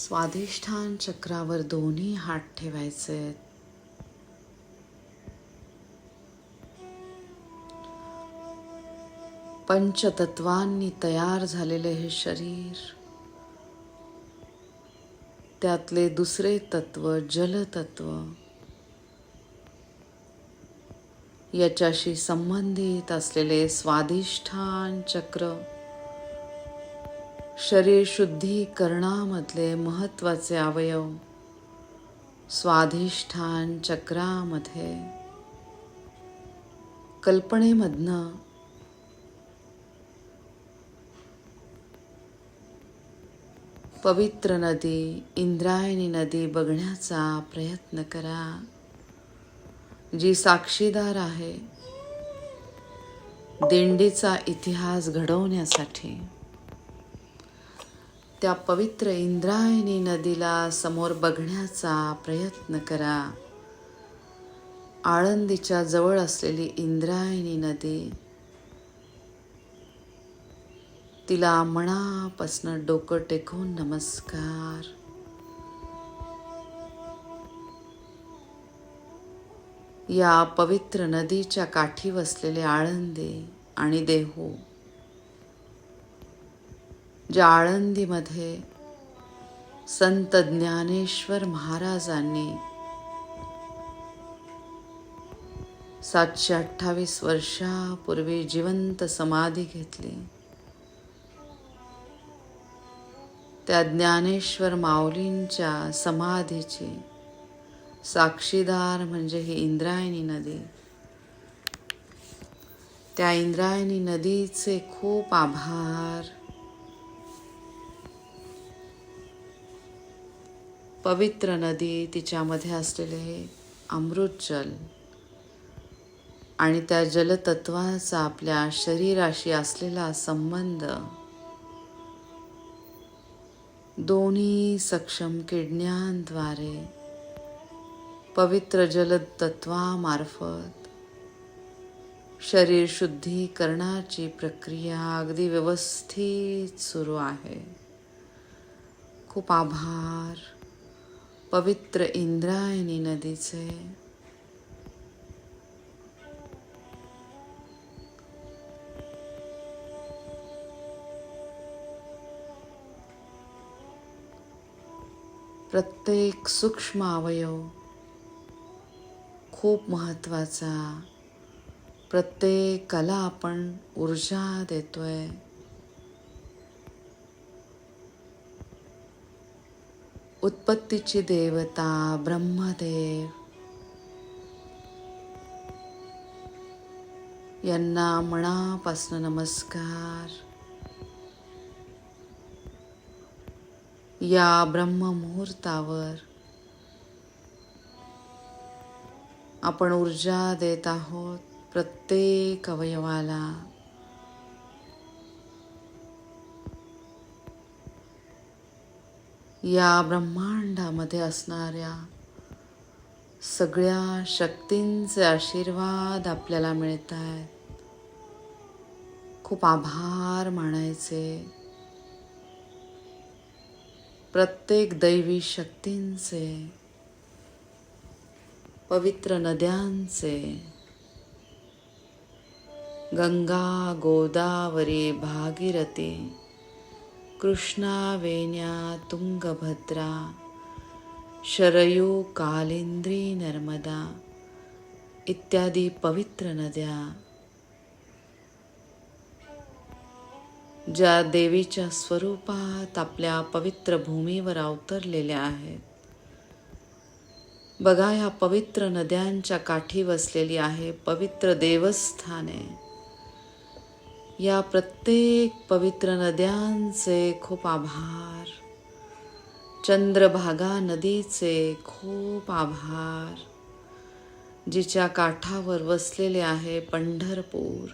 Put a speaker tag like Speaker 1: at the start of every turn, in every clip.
Speaker 1: स्वाधिष्ठान चक्रावर दोन्ही हात ठेवायचे. पंचतत्वांनी तयार झालेले हे शरीर त्यातले दुसरे तत्व जलतत्व याच्याशी संबंधित असलेले स्वाधिष्ठान चक्र शरीर शुद्धीकरणामधले महत्त्वाचे अवयव स्वाधिष्ठान चक्रामध्ये. कल्पनेमधनं पवित्र नदी इंद्रायणी नदी बघण्याचा प्रयत्न करा. जी साक्षीदार आहे दिंडीचा इतिहास घडवण्यासाठी. त्या पवित्र इंद्रायणी नदीला समोर बघण्याचा प्रयत्न करा. आळंदीच्या जवळ असलेली इंद्रायणी नदी तिला मनापासनं डोकं टेकून नमस्कार. या पवित्र नदीच्या काठी वसलेले आळंदी आणि देहू ज्या आळंदीमध्ये संत ज्ञानेश्वर महाराजांनी सातशे अठ्ठावीस वर्षापूर्वी जिवंत समाधी घेतली. त्या ज्ञानेश्वर माऊलींच्या समाधीची साक्षीदार म्हणजे ही इंद्रायणी नदी. त्या इंद्रायणी नदीचे खूप आभार. पवित्र नदी तिच्यामध्ये असलेले अमृत जल आणि त्या जलतत्वाचा आपल्या शरीराशी असलेला संबंध दोन्ही सक्षम किडण्यांद्वारे पवित्र जलतत्वामार्फत शरीर शुद्धीकरणाची प्रक्रिया अगदी व्यवस्थित सुरू आहे. खूप आभार. पवित्र इंद्रायणी नदीचे. प्रत्येक सूक्ष्म अवयव खूप महत्त्वाचा प्रत्येकाला आपण ऊर्जा देतोय. उत्पत्तीची देवता ब्रह्मदेव. यांना मनापासून नमस्कार. या ब्रह्ममुहूर्तावर आपण ऊर्जा देत आहोत प्रत्येक अवयवाला. या ब्रह्मांडामध्ये असणाऱ्या सगळ्या शक्तींचे आशीर्वाद आपल्याला मिळत आहेत. खूप आभार मानायचे. प्रत्येक दैवी शक्तींचे पवित्र नद्यांचे गंगा गोदावरी भागीरथी कृष्णा वेण्या तुंगभद्रा शरयू कालिंद्री नर्मदा इत्यादी पवित्र नद्या ज्या देवीच्या स्वरूपात आपल्या पवित्र भूमीवर अवतरलेल्या आहेत. बघा ह्या पवित्र नद्यांच्या काठी वसलेली आहे पवित्र देवस्थाने. या प्रत्येक पवित्र नद्यांचे खूप आभार. चंद्रभागा नदीचे खूप आभार. जिच्या काठावर वसलेले आहे पंढरपूर.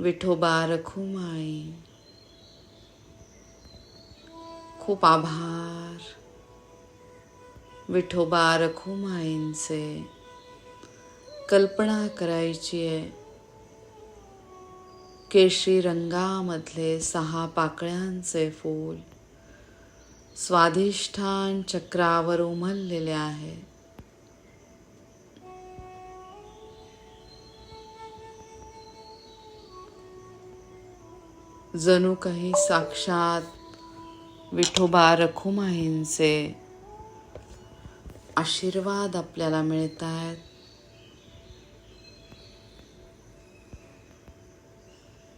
Speaker 1: विठोबा रखुमाई. खूप आभार. विठोबा रखुमाईंचे कल्पना करायची आहे. केशरी रंगामधले सहा पाकळ्यांचे फूल स्वाधिष्ठान चक्रावर उमललेले आहे. जणू काही साक्षात विठोबा रखुमाईंचे आशीर्वाद आपल्याला मिळत आहेत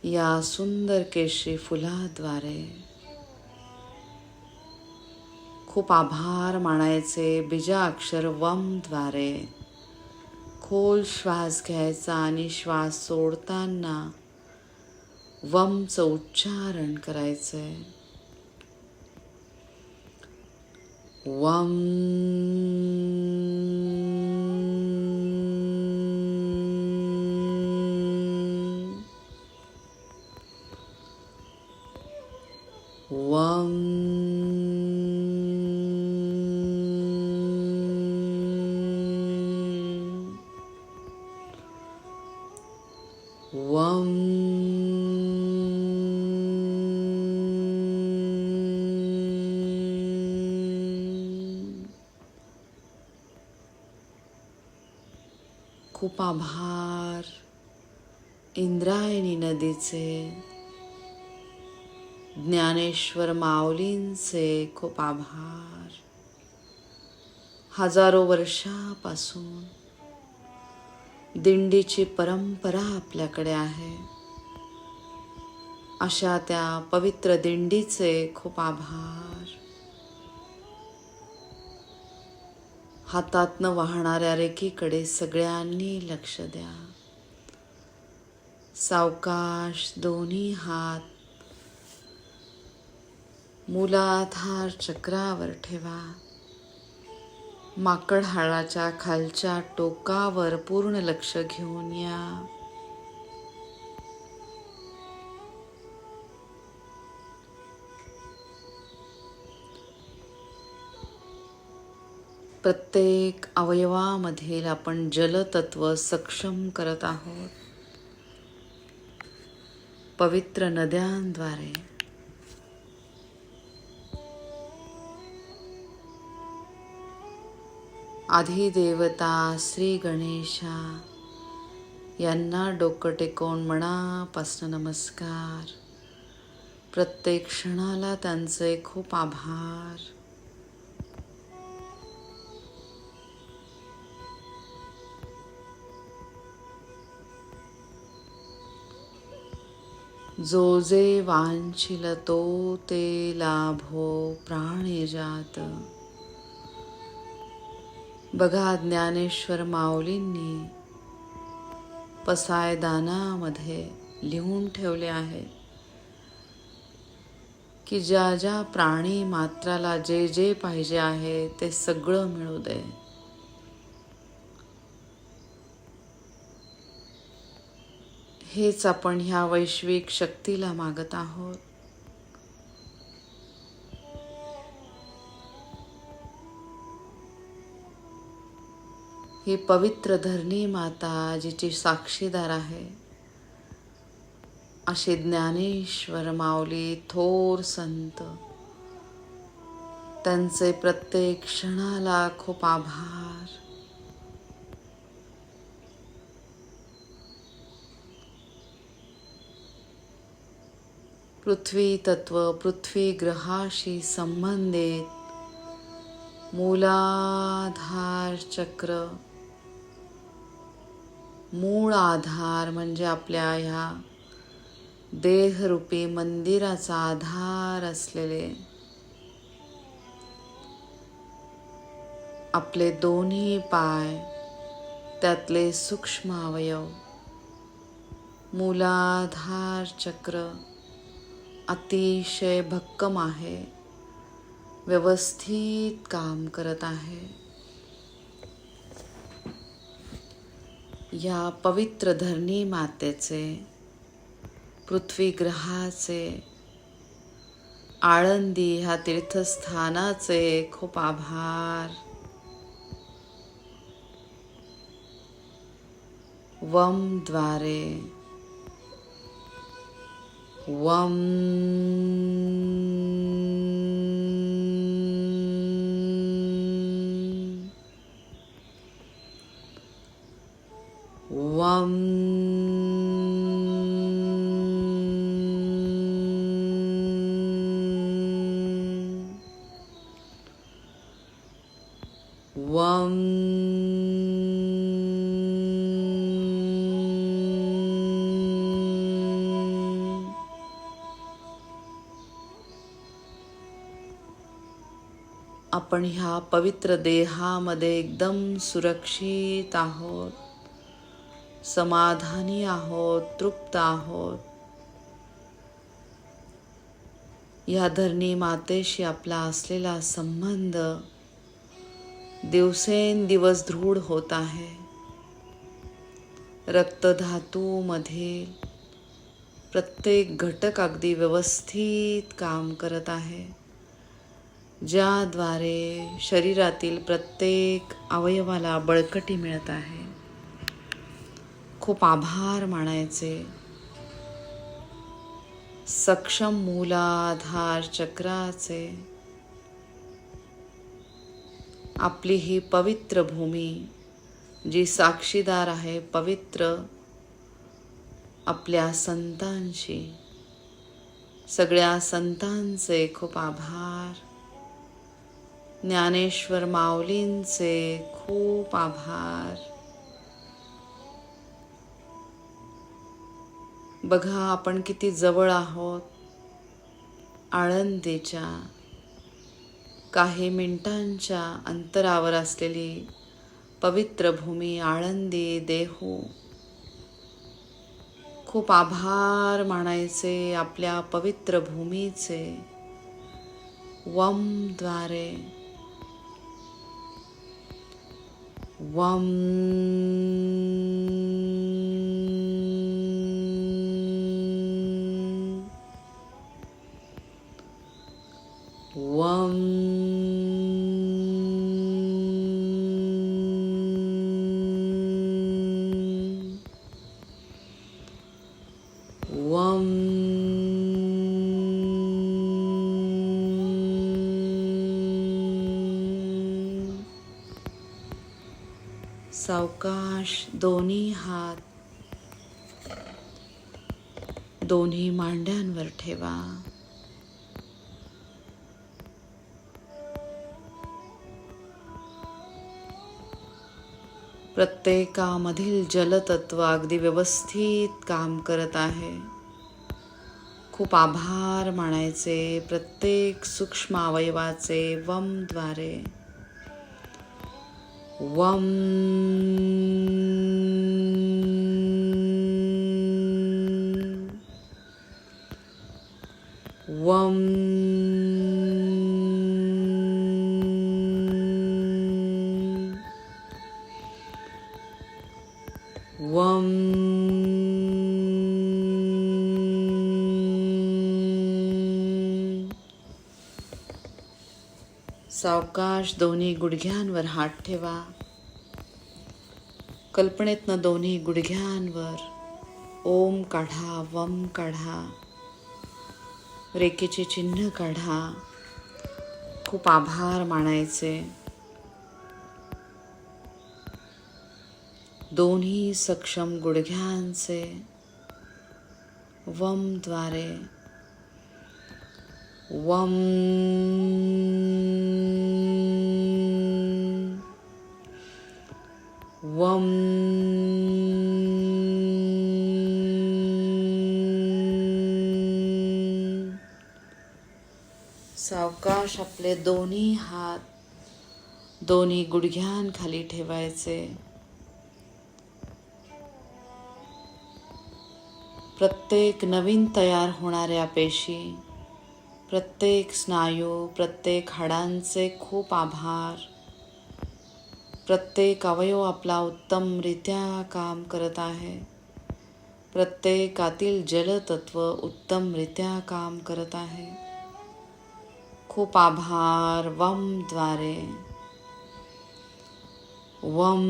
Speaker 1: या सुंदर केशरी फुलाद्वारे. खूप आभार मानायचे बीजाक्षर वमद्वारे. खोल श्वास घ्यायचा आणि श्वास सोडताना वमचं उच्चारण करायचंय. वम ज्ञानेश्वर माऊलींचे खूप आभार. हजारो वर्षापासून दिंडीची परंपरा आपल्याकडे आहे. अशा त्या पवित्र दिंडीचे खूप आभार. हातातनं वाहणाऱ्या रेखीकडे सगळ्यांनी लक्ष द्या. सावकाश दोन्ही हात मूलाधार चक्रावर ठेवा. माकड हाळाच्या खालच्या टोकावर पूर्ण लक्ष घेऊन या. प्रत्येक अवयवामधील आपण जलतत्व सक्षम करत आहोत. पवित्र नद्यांद्वारे. आधिदेवता श्री गणेशा यांना डोकं टेकवून मनापासनं नमस्कार. प्रत्येक क्षणाला त्यांचे खूप आभार. जो जे वांछिल तो ते लाभो प्राणी जात बघा ज्ञानेश्वर माऊलींनी पसायदानामध्ये लिहून ठेवले आहे की ज्या ज्या प्राणी मात्राला जे जे पाहिजे आहे ते सगळं मिळू दे. हेच आपण ह्या वैश्विक शक्तीला मागत आहोत. ही पवित्र धरणी माता जिची साक्षीदार आहे. असे ज्ञानेश्वर माऊली थोर संत. त्यांचे प्रत्येक क्षणाला खूप आभार. पृथ्वी तत्व पृथ्वी ग्रहाशी संबंधित मूलाधार चक्र मूळ आधार म्हणजे आपल्या ह्या देहरूपी मंदिराचा आधार असलेले आपले दोन्ही पाय त्यातले सूक्ष्म अवयव मूलाधार चक्र अतिशय भक्कम आहे व्यवस्थित काम करत आहे. या पवित्र धरणी मातेचे पृथ्वी ग्रहाचे आळंदी ह्या तीर्थस्थानाचे खूप आभार. वमद्वारे वम त्वं वं आपण ह्या पवित्र देहामध्ये एकदम सुरक्षित आहोत. समाधानी आहोत तृप्त आहोत. या धरणी मातेशी आपला असलेला संबंध दिवसेंदिवस दृढ होत आहे. रक्तधातूमध्ये प्रत्येक घटक अगदी व्यवस्थित काम करत आहे ज्याद्वारे शरीरातील प्रत्येक अवयवाला बळकटी मिळत आहे. खूप आभार मानायचे. सक्षम मूलाधार चक्राचे. आपली ही पवित्र भूमी जी साक्षीदार आहे पवित्र आपल्या संतांशी. सगळ्या संतांचे खूप आभार. ज्ञानेश्वर माऊलींचे खूप आभार. बघा आपण किती जवळ आहोत. आळंदीच्या काही मिनिटांच्या अंतरावर असलेली पवित्र भूमी आळंदी देहू. खूप आभार मानायचे आपल्या पवित्र भूमीचे वमद्वारे. वम वम सावकाश दोन्ही हात. दोन्ही मांड्यांवर ठेवा. प्रत्येकामधील जलतत्व अगदी व्यवस्थित काम करत आहे. खूप आभार मानायचे प्रत्येक सूक्ष्म अवयवाचे वमद्वारे वम वम वम सावकाश दोन्ही गुडघ्यांवर हात ठेवा. कल्पनेतनं दोन्ही गुडघ्यांवर. ओम काढा वम काढा. रेखेचे चिन्ह काढा. खूप आभार मानायचे. दोन्ही सक्षम गुडघ्यांचे वमद्वारे वम वं सावकाश आपले दोन्ही हात दोन्ही गुडघ्यांखाली ठेवायचे. प्रत्येक नवीन तयार होणाऱ्या पेशी प्रत्येक स्नायू प्रत्येक हाडांचे खूप आभार. प्रत्येक अवयव आपला उत्तमरित्या काम करत आहे. प्रत्येकातील जलतत्व उत्तमरित्या काम करत आहे. खूप आभार वमद्वारे वम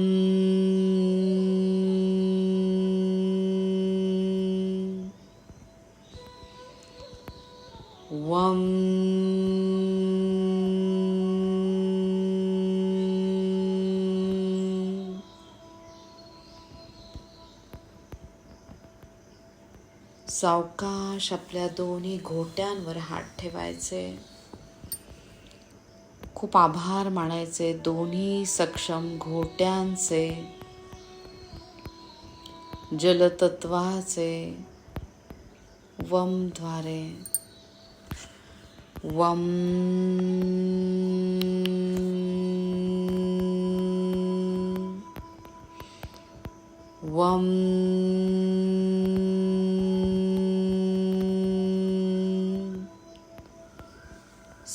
Speaker 1: वम सावकाश आपल्या दोन्ही घोट्यांवर हात ठेवायचे. खूप आभार मानायचे दोन्ही सक्षम घोट्यांचे जलतत्वाचे वमद्वारे. वम वम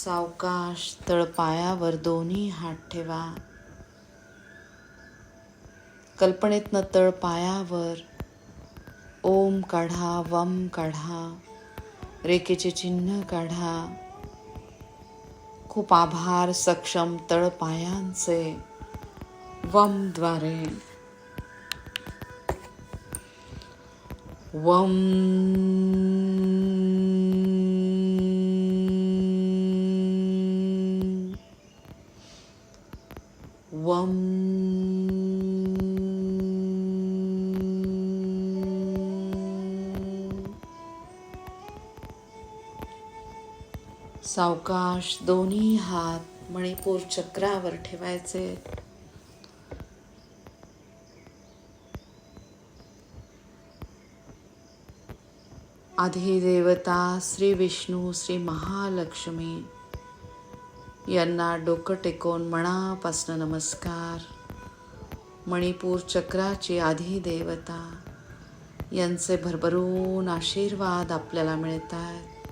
Speaker 1: सावकाश तळपायावर दोन्ही हात ठेवा. कल्पनेतनं तळपायावर ओम काढा वम काढा रेखेचे चिन्ह काढा. खूप आभार सक्षम तळपायांचे वमद्वारे. वम वम सावकाश दोन्ही हात मणिपूर चक्रावर ठेवायचे. आधी देवता श्री विष्णू श्री महालक्ष्मी यांना डोकं टेकवून मनापासनं नमस्कार. मणिपूर चक्राची आधी देवता यांचे भरभरून आशीर्वाद आपल्याला मिळत आहेत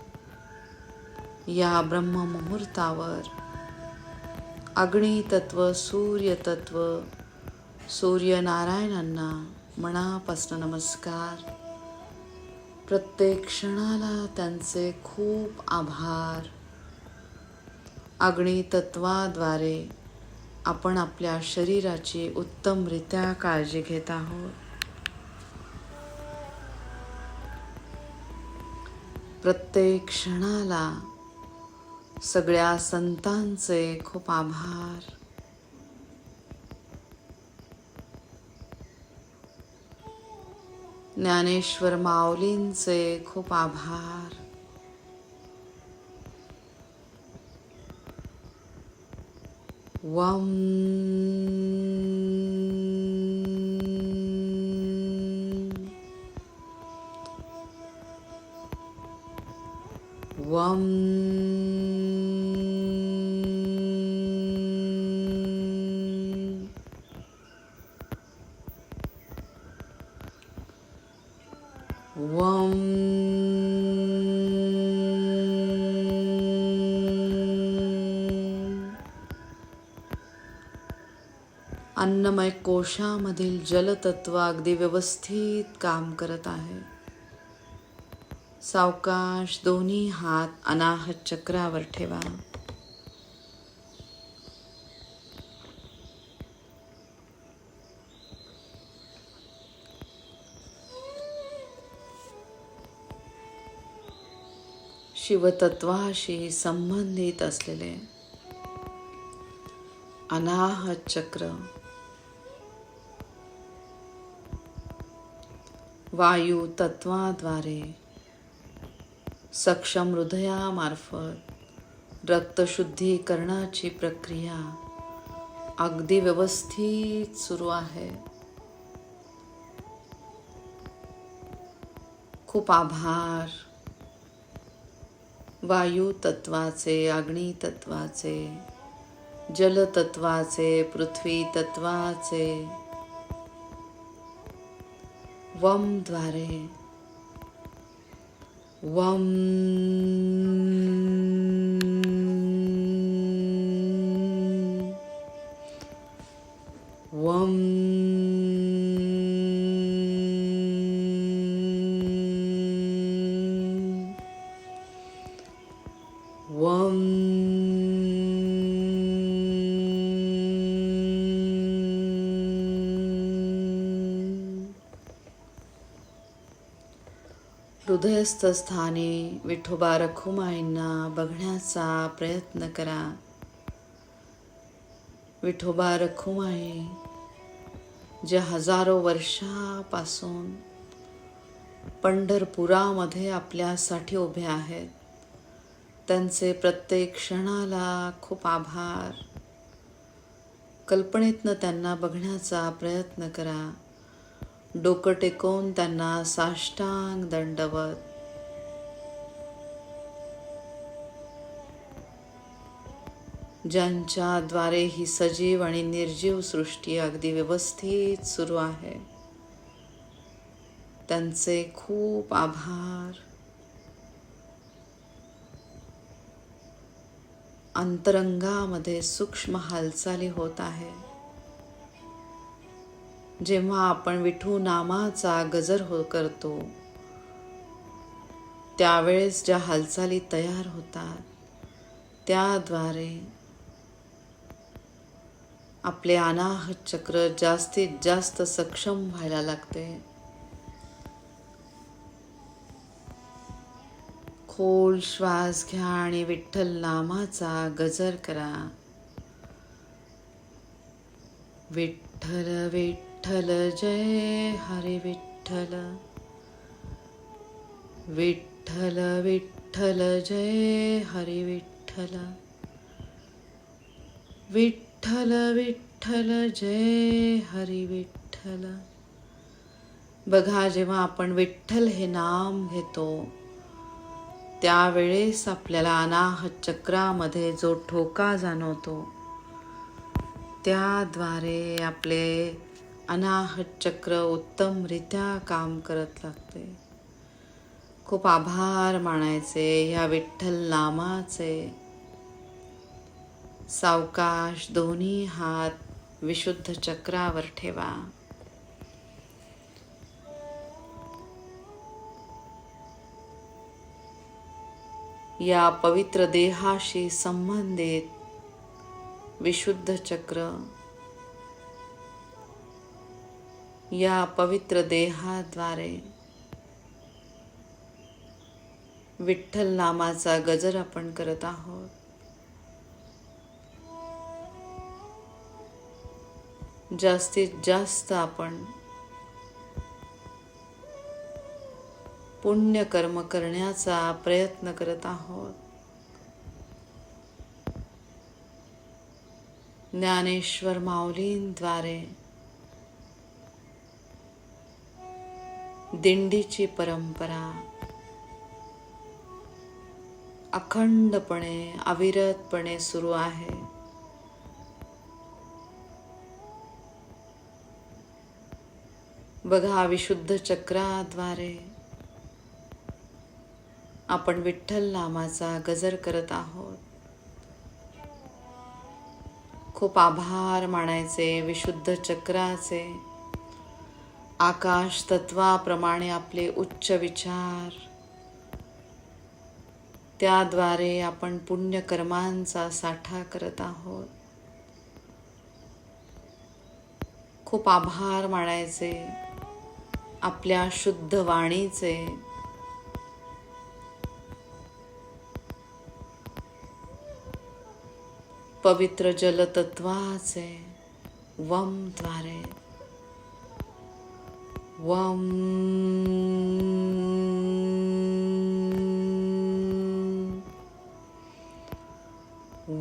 Speaker 1: या ब्रह्ममुहूर्तावर अग्नितत्व सूर्यतत्व सूर्यनारायणांना मनापासनं नमस्कार. प्रत्येक क्षणाला त्यांचे खूप आभार. अग्नितत्वाद्वारे आपण आपल्या शरीराची उत्तमरित्या काळजी घेत आहोत. प्रत्येक क्षणाला सगळ्या संतांचे खूप आभार. ज्ञानेश्वर माऊलींचे खूप आभार. वम वम अन्नमय कोशामधील जलतत्व अगदी व्यवस्थित काम करत आहे. सावकाश दोन्ही हात अनाहत चक्रावर ठेवा. शिवतत्वाशी संबंधित असलेले अनाहत चक्र वायू तत्वाद्वारे सक्षम हृदयामार्फत रक्तशुद्धीकरणाची प्रक्रिया अगदी व्यवस्थित सुरू आहे. खूप आभार. वायू तत्वाचे अग्नी तत्वाचे जलतत्वाचे पृथ्वी तत्वाचे वमद्वारे वम हृदयस्थ स्थानी विठोबा रखुमाईंना बघण्याचा प्रयत्न करा. विठोबा रखुमाई जे हजारो वर्षापासून पंढरपुरामध्ये आपल्यासाठी उभे आहेत त्यांचे प्रत्येक क्षणाला खूप आभार. कल्पनेतनं त्यांना बघण्याचा प्रयत्न करा. डोकं टेकवून त्यांना साष्टांग दंडवत. ज्यांच्याद्वारे ही सजीव आणि निर्जीव सृष्टी अगदी व्यवस्थित सुरू आहे त्यांचे खूप आभार. अंतरंगामध्ये सूक्ष्म हालचाली होत आहे. जेव्हा आपण विठू नामाचा गजर हो करतो त्यावेळेस ज्या हालचाली तयार होतात त्याद्वारे आपले अनाहत चक्र जास्तीत जास्त सक्षम व्हायला लागते. खोल श्वास घ्या आणि विठ्ठल नामाचा गजर करा. विठ्ठल विठ्ठल विठ्ठल जय हरे विठ्ठल. विठ्ठल विठ्ठल जय हरे विठ्ठल. विठ्ठल विठ्ठल जय हरी विठ्ठल. बघा जेव्हा आपण विठ्ठल हे नाम घेतो त्यावेळेस आपल्याला अनाहत चक्रामध्ये जो ठोका जाणवतो त्याद्वारे आपले अनाहत चक्र उत्तमरित्या काम करत लागते. खूप आभार मानायचे ह्या विठ्ठल नामाचे. सावकाश दोन्ही हात विशुद्ध चक्रावर ठेवा. या पवित्र देहाशी संबंधित विशुद्ध चक्र या पवित्र देहाद्वारे. विठ्ठल नामाचा गजर आपण करत आहोत. जास्तीत जास्त आपण पुण्य कर्म करण्याचा प्रयत्न करत आहोत. ज्ञानेश्वर माऊलींद्वारे दिंडीची परंपरा. अखंडपणे अविरतपणे सुरू आहे. बघा विशुद्ध चक्राद्वारे. आपण विठ्ठल नामाचा गजर करत आहोत. खूप आभार मानायचे विशुद्ध चक्राचे. आकाश तत्वाप्रमाणे आपले उच्च विचार. त्याद्वारे आपण पुण्यकर्मांचा साठा करत आहोत. खूप आभार मानायचे. आपल्या शुद्ध वाणीचे. पवित्र जलतत्वाचे वमद्वारे वम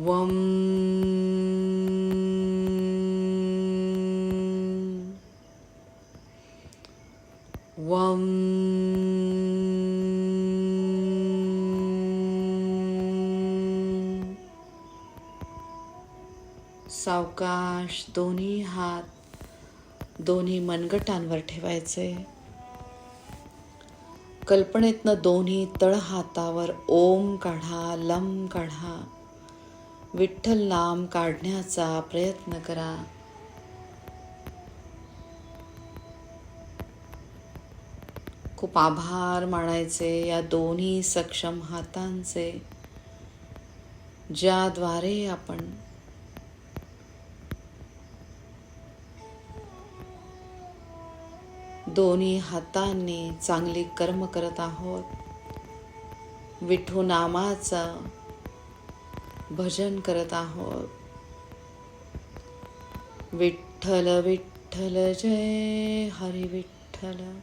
Speaker 1: वम वम सावकाश दोन्ही हात दोन्ही मनगटांवर ठेवायचे. कल्पनेतनं दोन्ही तळहातावर ओम काढा लम काढा. विठ्ठल नाम काढण्याचा प्रयत्न करा. खूप आभार मानायचे या दोन्ही सक्षम हातांचे ज्याद्वारे आपण दोन्ही हातांनी चांगली कर्म करत आहोत. विठू नामाचं भजन करत आहोत. विठ्ठल विठ्ठल जय हरी विठ्ठल.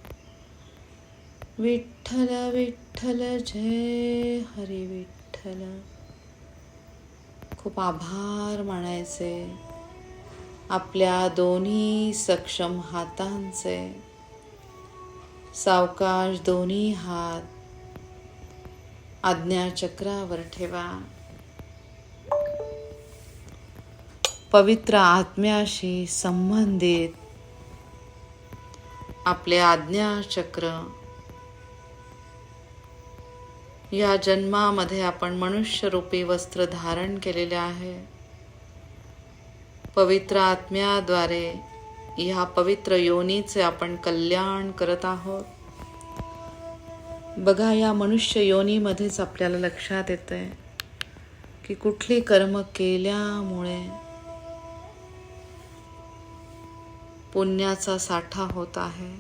Speaker 1: विठ्ठल विठ्ठल जय हरी विठ्ठल. खूप आभार मानायचे आपल्या दोन्ही सक्षम हातांचे. सावकाश दोन्ही हात आज्ञाचक्रावर ठेवा. पवित्र आत्म्याशी संबंधित आपले आज्ञाचक्र. या जन्मामध्ये आपण मनुष्यरूपी वस्त्र धारण केलेले आहे. पवित्र आत्म्याद्वारे ह्या पवित्र योनीचे आपण कल्याण करत आहोत. बघा या मनुष्य योनीमध्येच आपल्याला लक्षात येतंय की कुठली कर्म केल्यामुळे पुण्याचा साठा होत आहे.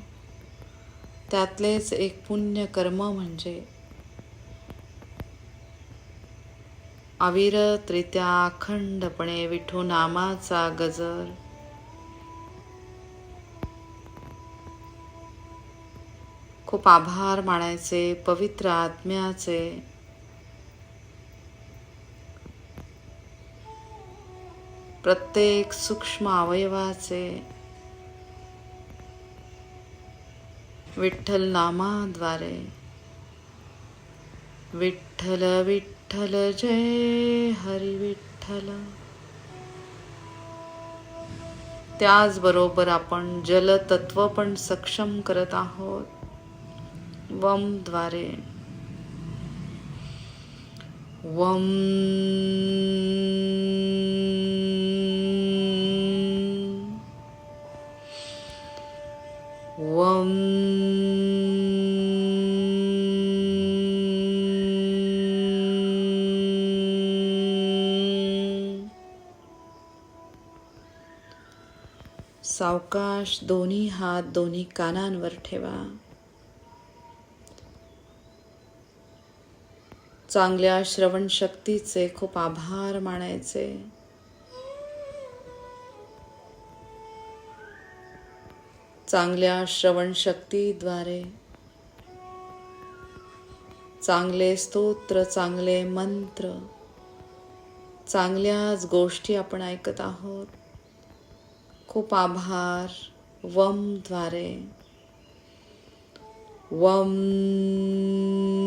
Speaker 1: त्यातलेच एक पुण्य कर्म म्हणजे अविरतरित्या अखंडपणे विठू नामाचा गजर खूप आभार मानायचे पवित्र आत्म्याचे. प्रत्येक सूक्ष्म अवयवाचे. विठ्ठल नामाद्वारे. विठ्ठल विठ्ठल जय हरी विठ्ठल. त्याचबरोबर आपण जलतत्व पण सक्षम करत आहोत. वमद्वारे वम वम सावकाश दोन्ही हात दोन्ही कानांवर ठेवा. चांगल्या श्रवण शक्तीचे खूप आभार मानायचे. चांगल्या श्रवण शक्तीद्वारे. चांगले स्तोत्र चांगले मंत्र चांगल्याच गोष्टी आपण ऐकत आहोत. खूप आभार वमद्वारे वम वम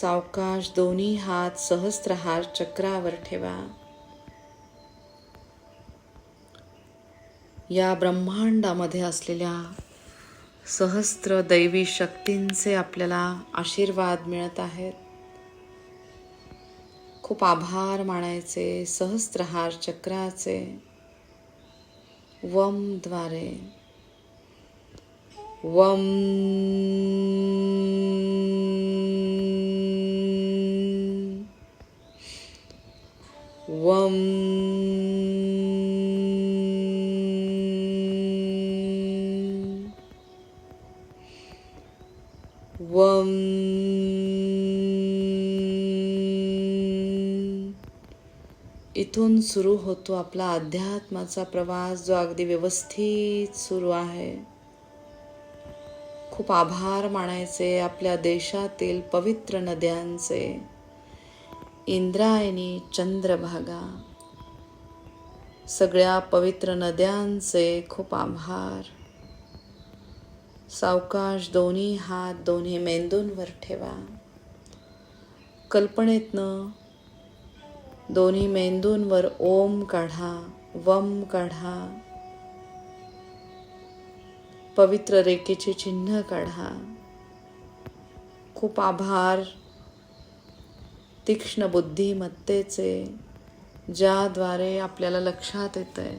Speaker 1: सावकाश दोन्ही हात सहस्त्रहार चक्रावर ठेवा. या ब्रह्मांडामध्ये असलेल्या सहस्त्र दैवी शक्तींचे आपल्याला आशीर्वाद मिळत आहेत. खूप आभार मानायचे सहस्त्रहार चक्राचे. वमद्वारे वम वम इथून सुरू होतो आपला अध्यात्माचा प्रवास जो अगदी व्यवस्थित सुरू आहे. खूप आभार मानायचे आपल्या देशातील पवित्र नद्यांचे. इंद्रायणी चंद्रभागा. सगळ्या पवित्र नद्यांचे खूप आभार. सावकाश दोन्ही हात दोन्ही मेंदूंवर ठेवा. कल्पनेतनं दोन्ही मेंदूंवर ओम काढा वम काढा. पवित्र रेखेचे चिन्ह काढा. खूप आभार तीक्ष्ण बुद्धिमत्तेचे ज्याद्वारे आपल्याला लक्षात येतं आहे